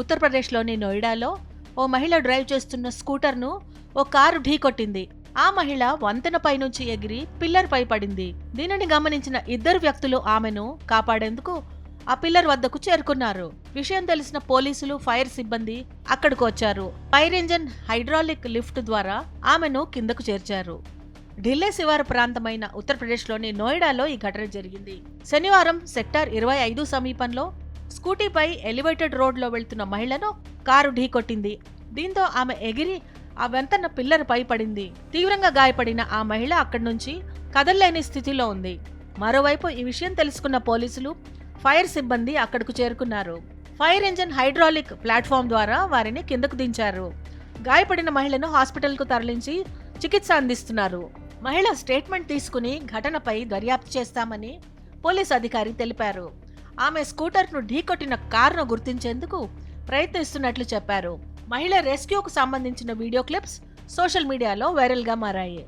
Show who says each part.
Speaker 1: ఉత్తరప్రదేశ్లోని నోయిడాలో ఓ మహిళ డ్రైవ్ చేస్తున్న స్కూటర్ను ఓ కారు ఢీకొట్టింది ఆ మహిళ వంతెనపై నుంచి ఎగిరి పిల్లర్పై పడింది. దీనిని గమనించిన ఇద్దరు వ్యక్తులు ఆమెను కాపాడేందుకు ఆ పిల్లర్ వద్దకు చేరుకున్నారు. విషయం తెలిసిన పోలీసులు ఫైర్ సిబ్బంది అక్కడికి వచ్చారు. ఫైర్ ఇంజన్ హైడ్రాలిక్ లిఫ్ట్ ద్వారా ఆమెను కిందకు చేర్చారు. ఢిల్లీ శివారు ప్రాంతమైన ఉత్తరప్రదేశ్లోని నోయిడాలో ఈ ఘటన జరిగింది. శనివారం సెక్టార్ ఇరవై ఐదు సమీపంలో స్కూటీపై ఎలివేటెడ్ రోడ్లో వెళ్తున్న మహిళను కారు ఢీకొట్టింది. దీంతో ఆమె ఎగిరి ఆ వెంతన్న పిల్లర్పై పడింది. తీవ్రంగా గాయపడిన ఆ మహిళ అక్కడి నుంచి కదల్లేని స్థితిలో ఉంది. మరోవైపు ఈ విషయం తెలుసుకున్న పోలీసులు ఫైర్ సిబ్బంది అక్కడకు చేరుకున్నారు. ఫైర్ ఇంజిన్ హైడ్రాలిక్ ప్లాట్ఫామ్ ద్వారా వారిని కిందకు దించారు. గాయపడిన మహిళను హాస్పిటల్కు తరలించి చికిత్స అందిస్తున్నారు. మహిళ స్టేట్మెంట్ తీసుకుని ఘటనపై దర్యాప్తు చేస్తామని పోలీస్ అధికారి తెలిపారు. ఆమె స్కూటర్ను ఢీకొట్టిన కారును గుర్తించేందుకు ప్రయత్నిస్తున్నట్లు చెప్పారు. మహిళ రెస్క్యూకు సంబంధించిన వీడియో క్లిప్స్ సోషల్ మీడియాలో వైరల్గా మారాయి.